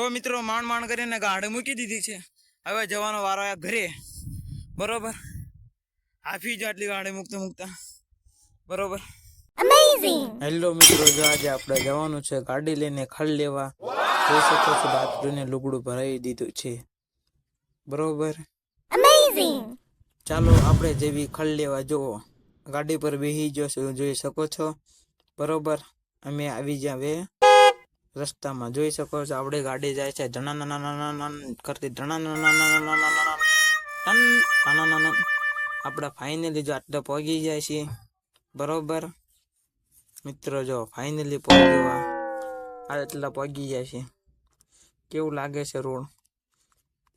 તો મિત્રો માંડ માંડ કરીને ગાડ મૂકી દીધી છે. હવે જવાનો વારો આવ્યા ઘરે. બરોબર? હાફી જ આટલી ગાડે મૂકતા મૂકતા. બરોબર? હેલો મિત્રો જો આજે આપણે જવાનું છે ગાડી લઈને ખડ લેવા. જોઈ શકો છો બાથરૂમને લુગડું ભરાવી દીધું છે. બરોબર? ચાલો આપણે જેવી ખડ લેવા જુઓ. ગાડી પર બેસી જશો જોઈ શકો છો. બરોબર? અમે આવી જ્યાં હવે રસ્તામાં જોઈ શકો છો આપણે ગાડી જાય છે નાના નાના નાના કરતી ધણા નાના નાના નાના આપણે ફાઇનલી જો આટલે પહોંચી જાય છે બરોબર મિત્રો જો ફાઇનલી પહોંચ્યો આટલા પહોંચી જાય છે કેવું લાગે છે રોડ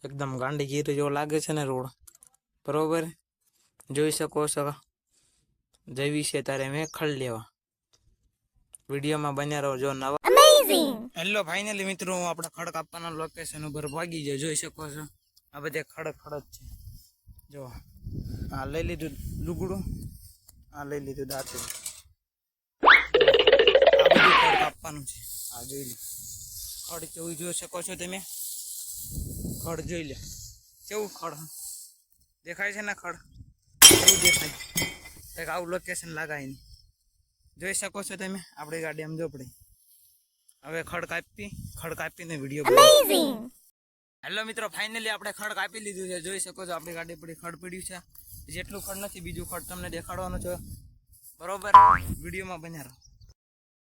એકદમ ગાંડી ગીર જેવો લાગે છે ને રોડ બરોબર જોઈ શકો છો જવી છે તારે મેં ખડ લેવા વિડીયોમાં બન્યા રહો જો નવા હેલો ફાઇનલી મિત્રો, હું આપણા ખડ કાપવાના લોકેશન ઉપર ભાગી જાય જોઈ શકો છો, આ બધે ખડ ખડક છે. જો, આ લઈ લીધું લુગડું, આ લઈ લીધું દાંતું. આ બધું ખડક આપવાનું છે. આ જોઈ લે. ખડ કેવું જોઈ શકો છો તમે? ખડ જોઈ લે. કેવું ખડ? દેખાય છે ને ખડ? કેવું દેખાય? કંઈક આવું લોકેશન લાગાય નહીં. જોઈ શકો છો તમે? આપણી ગાડી આમ જો પડી હવે ખડ કાપી ખડ કાપીને વીડિયો હેલો મિત્રો ફાઇનલી આપણે ખડ કાપી લીધું છે. જોઈ શકો છો આપણી ગાડી પડી ખડ પડ્યું છે. જેટલું ખડ નથી બીજું ખડ તમને દેખાડવાનું છે. બરોબર? વિડીયોમાં બન્યા રહો.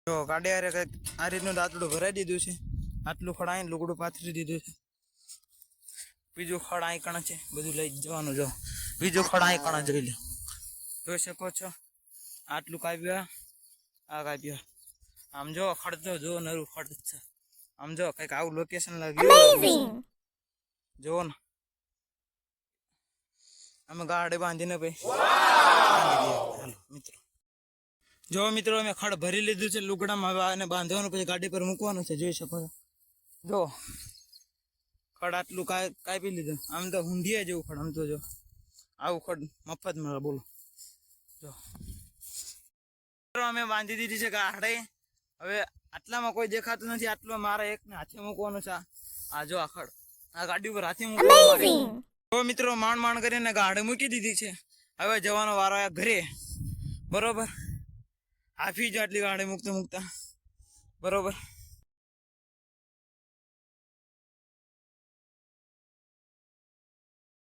જો ગાડી અરે કંઈક આ રીતનું દાંતડું ભરાઈ દીધું છે. આટલું ખડ અહીં લુગડું પાથરી દીધું છે. બીજું ખડ અહીં કણ છે બધું લઈ જવાનું જો. બીજું ખડ અહીં કણ જોઈ લો. જોઈ શકો છો? આટલું કાપ્યા આ કાપ્યા આમ જો ખડતો જો નરું ખડ છે. આમ જો કંઈક આવું લોકેશન લાગ્યું જો ને. અમે ગાડે બાંધીને ભાઈ. મિત્રો. જો મિત્રો અમે ખડ ભરી લીધું છે લુગડામાં હવે આને બાંધવાનું પછી ગાડી પર મૂકવાનું છે જોઈ શકો છો. જો ખડ આટલું કાપી લીધું. આમ તો ઊંધિયા જેવું ખડ આમ તો જો. આવું ખડ મફત મળે બોલો. જો. મિત્રો અમે બાંધી દીધી છે ગાડે. હવે આટલામાં કોઈ દેખાતું નથી આટલો મારે એકને હાથે મૂકવાનું છે. આ- જો આખડ આ ગાડી ઉપર હાથે મૂકવાનું તો મિત્રો માંડ માંડ કરીને ગાડી મૂકી દીધી છે. હવે જવાનો વારો આવ્યા ઘરે. બરોબર? હાફી જો આટલી ગાડી મૂકતા મૂકતા. બરોબર?